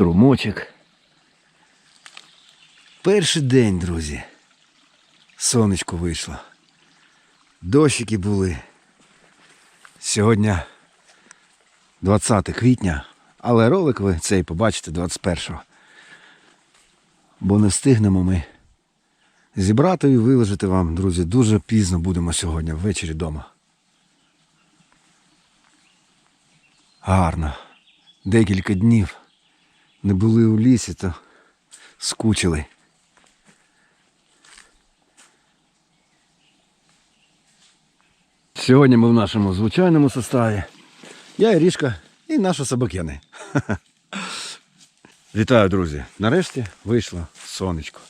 Струмочок. Перший день, друзі. Сонечко вийшло. Дощики були. Сьогодні 20 квітня, але ролик ви цей побачите 21-го. Бо не встигнемо ми зібрати і виложити вам, друзі, дуже пізно будемо сьогодні ввечері вдома. Гарно. Декілька днів не були у лісі, то скучили. Сьогодні ми в нашому звичайному составі. Я Ірішка і наша собакяни. Вітаю, друзі! Нарешті вийшло сонечко.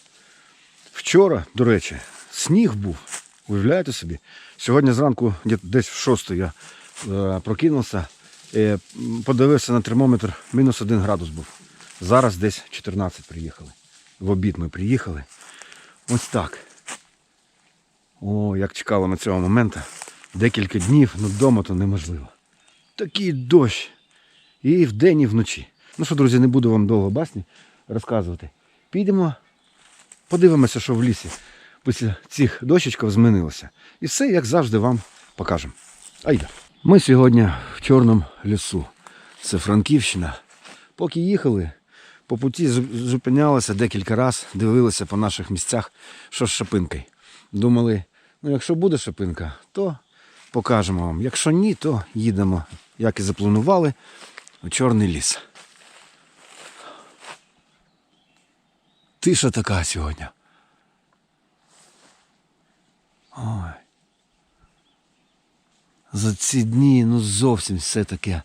Вчора, до речі, сніг був. Уявляєте собі? Сьогодні зранку, десь- десь в 6 я е, прокинувся, е, подивився на термометр, мінус 1 градус був. Зараз десь 14 приїхали. В обід ми приїхали. Ось так. О, як чекали ми цього моменту. Декілька днів, ну вдома то неможливо. Такий дощ. І вдень, і вночі. Ну що, друзі, не буду вам довго басні розказувати. Підемо, подивимося, що в лісі після цих дощечків змінилося. І все, як завжди, вам покажемо. Айда. Ми сьогодні в Чорному лісу. Це Франківщина. Поки їхали, по путі зупинялися декілька разів, дивилися по наших місцях, що з шапинкою. Думали, ну якщо буде шапинка, то покажемо вам. Якщо ні, то їдемо, як і запланували, у Чорний ліс. Тиша така сьогодні. Ой. За ці дні ну зовсім все таке.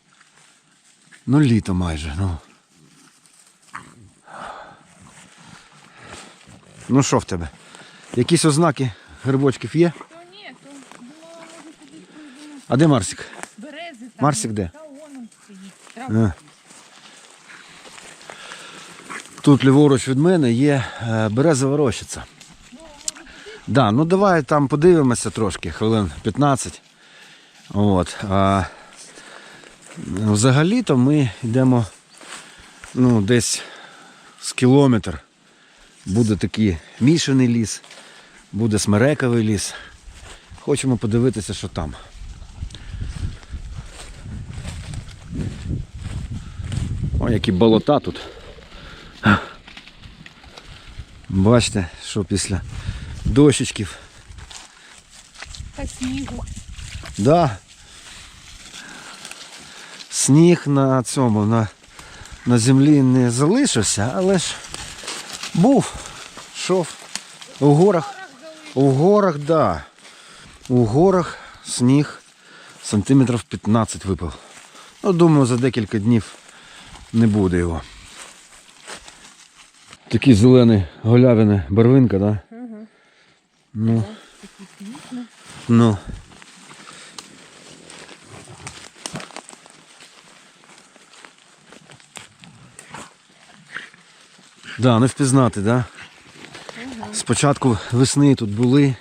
Ну, літо майже, ну. Ну що в тебе? Якісь ознаки грибочків є? То ні, то думала, може А де Марсик? берези там. Марсик де? Та он стоїть. Е. Травка. Тут ліворуч від мене є е, березова рощиця. Да, ну давай там подивимося трошки, хвилин 15. От. А, взагалі-то ми йдемо ну, десь з кілометр. Буде такий мішаний ліс, буде смерековий ліс. Хочемо подивитися, що там. О, які болота тут. Бачите, що після дощечків. Та снігу. Да. Сніг на цьому, на, на землі не залишився, але ж був. Шов. У горах. У горах, да. У горах сніг сантиметрів 15 випав. Ну, думаю, за декілька днів не буде його. Такі зелені голявини, барвинка, да? Угу. Ну. Ну. Да, не впізнати, да? Спочатку весни тут були.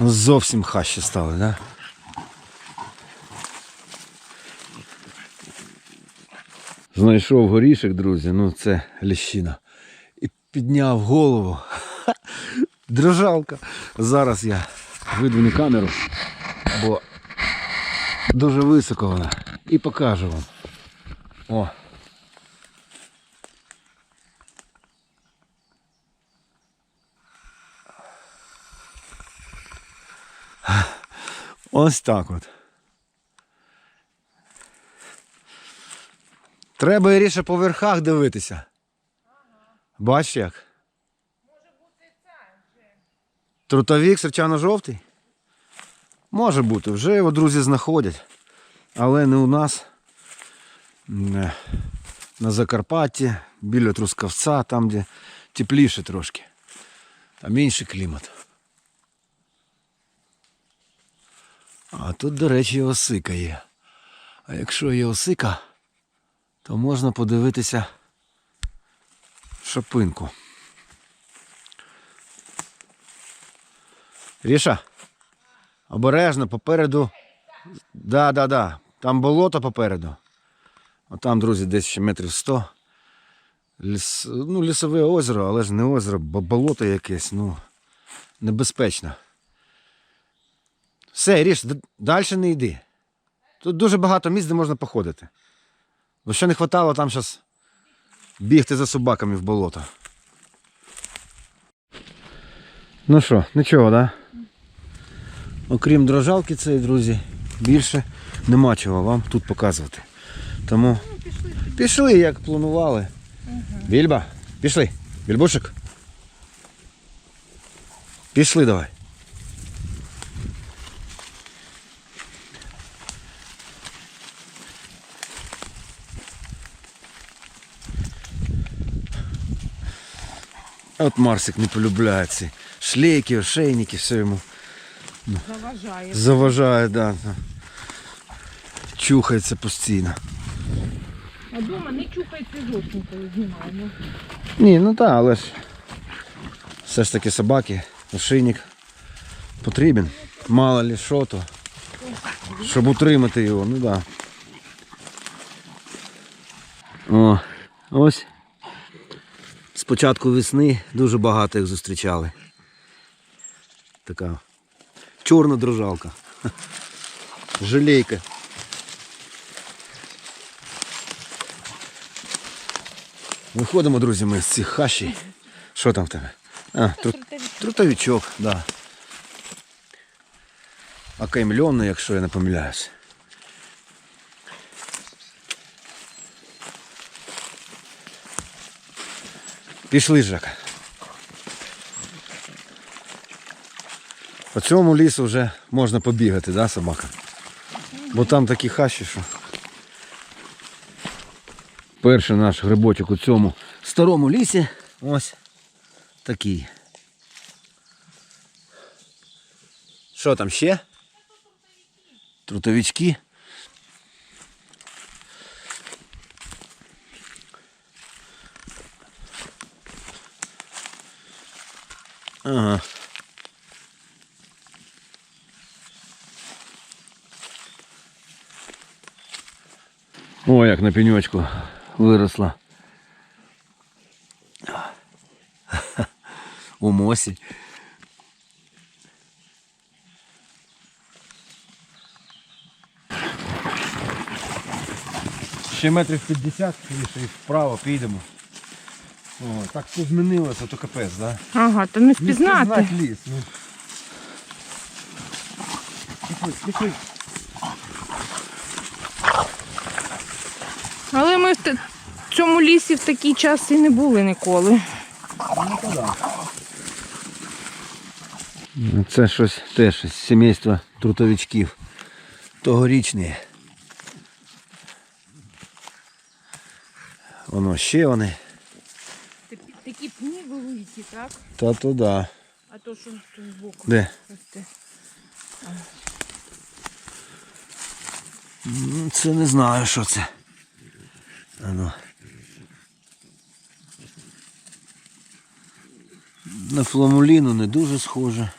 Зовсім хащі стали, да? Знайшов горішок, друзі, ну це ліщина. І підняв голову. Дрожалка. Зараз я видвину камеру, бо дуже високо вона. І покажу вам. О. Ось так от. Треба Іріше по верхах дивитися. Бачиш як? Може бути це. Трутовік серчано-жовтий? Може бути, вже його друзі знаходять. Але не у нас. Не. На Закарпатті, біля Трускавця, там, де тепліше трошки. Там інший клімат. А тут, до речі, осика є. А якщо є осика, то можна подивитися шапинку. Ріша, обережно попереду. Да, да, да. Там болото попереду. А там, друзі, десь ще метрів 100. Ліс, ну, лісове озеро, але ж не озеро, бо болото якесь, ну, небезпечно. Все, Ріш, далі не йди. Тут дуже багато місць, де можна походити. Бо що не вистачало там зараз бігти за собаками в болото. Ну що, нічого, так? Да? Окрім дрожалки цієї, друзі, більше нема чого вам тут показувати. Тому пішли, як планували. Вільба, пішли. Вільбушик. Пішли давай. От Марсик не полюбляє ці шлейки, ошейники, все йому Заважає. заважає, да. Чухається постійно. А дома не чухайте зовсім, коли знімаємо. Ні, ну так, але ж все ж таки собаки, ошейник потрібен. Мало ли що то. Щоб утримати його, ну так. Да. О, ось. Початку весни дуже багато їх зустрічали. Така чорна дружалка. Жалейка. Виходимо, друзі, ми з цих хащі. Що там в тебе? А, тру- трутовичок, так. Да. Окаймлений, якщо я не помиляюсь. Пішли, Жака. По цьому лісу вже можна побігати, да, собака? Бо там такі хащі, що. Перший наш грибочок у цьому старому лісі. Ось такий. Що там ще? Трутовички. Ага. О, як на пеньочку виросла. У мосі. Ще метрів 50 і вправо підемо. О, так все змінилося, то капець, да? Ага, то не впізнати. ліс. Ну. Пішли, пішли. Але ми в цьому лісі в такий час і не були ніколи. Це щось теж з сімейства трутовичків. Тогорічні. Воно ще вони. Такі пні великі, так? Та то да. А то що тут збоку Де? Ну, Це не знаю, що це. Ано. На фламуліну не дуже схоже.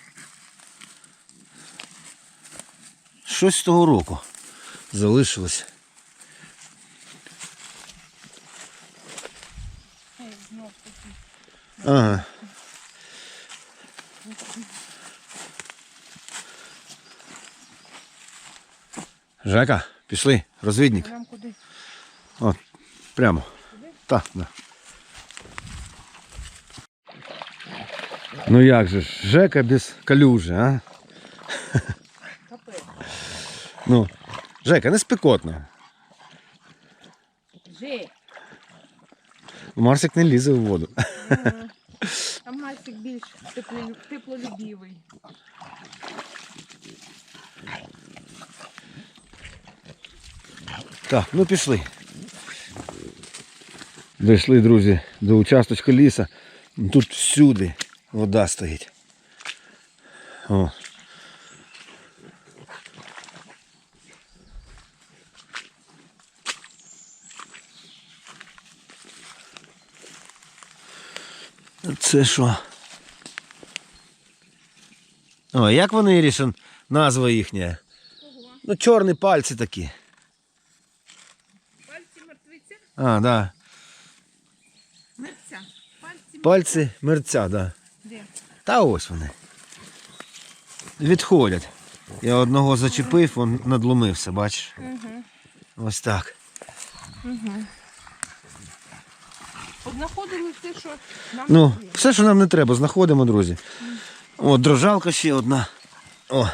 Щось з того року залишилось. Знов такі. Ага. Жека, пішли, розвідник. Прям куди? От, прямо. Так, да. Ну як же ж, Жека без калюжі, а? Ну, Жека, не спекотно. Жей. Марсик не лізе в воду. А Марсик більш теплолю- теплолюбивий. Так, ну пішли. Дійшли, друзі, до участочка ліса. Тут всюди вода стоїть. О. Це що? О, як вони рішен назва їхня? Ну, чорні пальці такі. Пальці мертвеця? А, да. Мерця. Пальці Пальці мерця, да. Де? Та ось вони. Відходять. Я одного зачепив, він надломився, бачиш? Угу. Ось так. Однаходили все, що нам Ну, все, що нам не треба, знаходимо, друзі. О, дрожалка ще одна. О.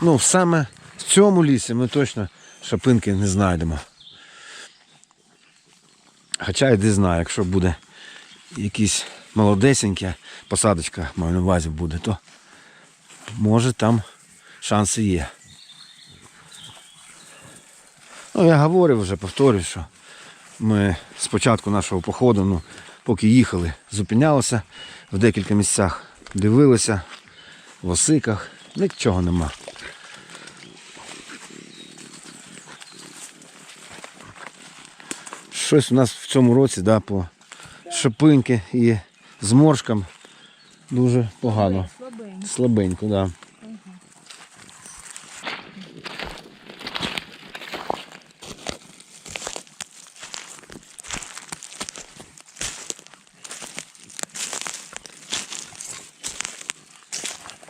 Ну, саме в цьому лісі ми точно шапинки не знайдемо. Хоча йди знаю, якщо буде якісь молодесеньке, посадочка, маю на увазі буде, то може там шанси є. Ну, я говорив вже, повторюю, що ми з початку нашого походу, ну, поки їхали, зупинялися в декілька місцях, дивилися в осиках, нічого нема. Щось у нас в цьому році, да, по шипинки і зморшкам дуже погано. Слабенько. Да.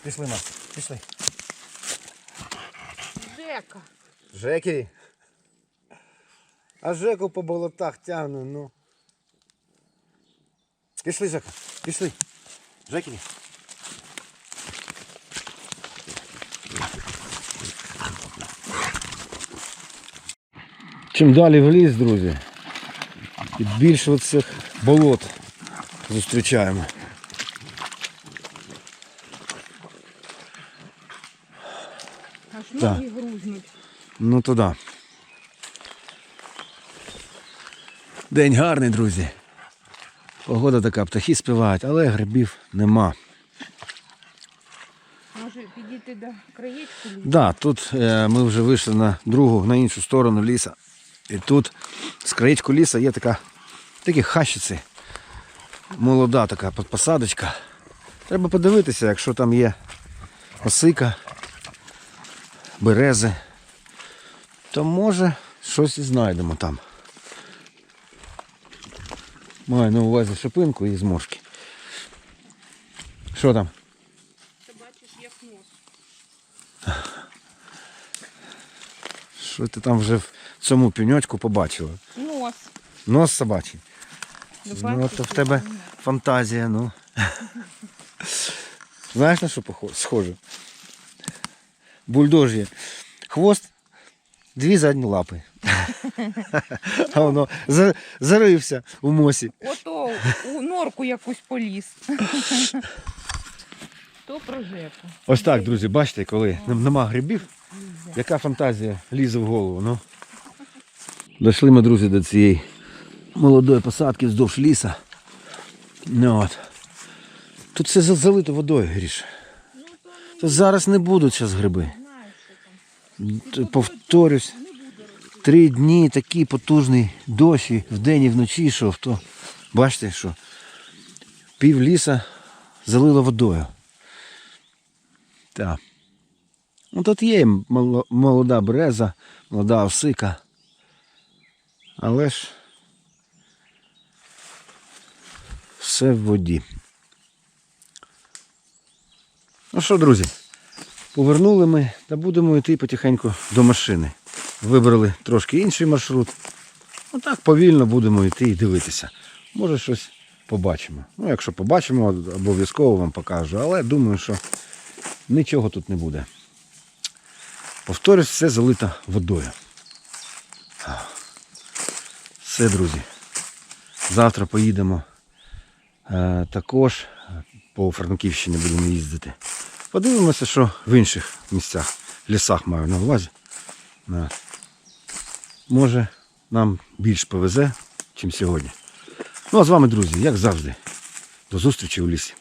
Пішли, Настя, пішли. Жека. Жекі. А Жеку по болотах тягне, ну. Пішли, Жека, пішли. Жекі. Чим далі в ліс, друзі, і більше оцих болот зустрічаємо. Аж Так. ноги грузнуть. Ну то да. День гарний, друзі. Погода така, птахи співають, але грибів нема. Може підійти до краєчку лісу? Да, тут е, ми вже вийшли на другу, на іншу сторону ліса. І тут з краєчку ліса є така, такі хащиці. Молода така посадочка. Треба подивитися, якщо там є осика, берези, то може щось і знайдемо там. Маю на увазі шипинку і зморшки. Що там? Ти бачиш, як нос. Що ти там вже в цьому пеньочку побачила? Нос. Нос собачий. Ну, Ну, то в тебе фантазія, ну. Знаєш на що схоже? Бульдож'є. Хвост, дві задні лапи. А воно за- зарився у мосі. Ото у норку якусь поліз. То про Жеку. Ось так, друзі, бачите, коли нем- нема грибів, яка фантазія лізе в голову. Ну. Дійшли ми, друзі, до цієї молодої посадки вздовж ліса. Ну, от. Тут все за- залито водою, Гріш. Тут зараз не будуть зараз гриби. Повторюсь, три дні такий потужний дощ і вдень і вночі йшов, то бачите, що пів ліса залило водою. Так. Ну тут є молода береза, молода осика. Але ж все в воді. Ну що, друзі, повернули ми та будемо йти потихеньку до машини. Вибрали трошки інший маршрут. Отак повільно будемо йти і дивитися. Може щось побачимо. Ну, якщо побачимо, обов'язково вам покажу. Але думаю, що нічого тут не буде. Повторюсь, все залито водою. Все, друзі. Завтра поїдемо е, також по Франківщині будемо їздити. Подивимося, що в інших місцях, лісах маю на увазі. Е, Може, нам більш повезе, ніж сьогодні. Ну а з вами, друзі, як завжди, до зустрічі у лісі.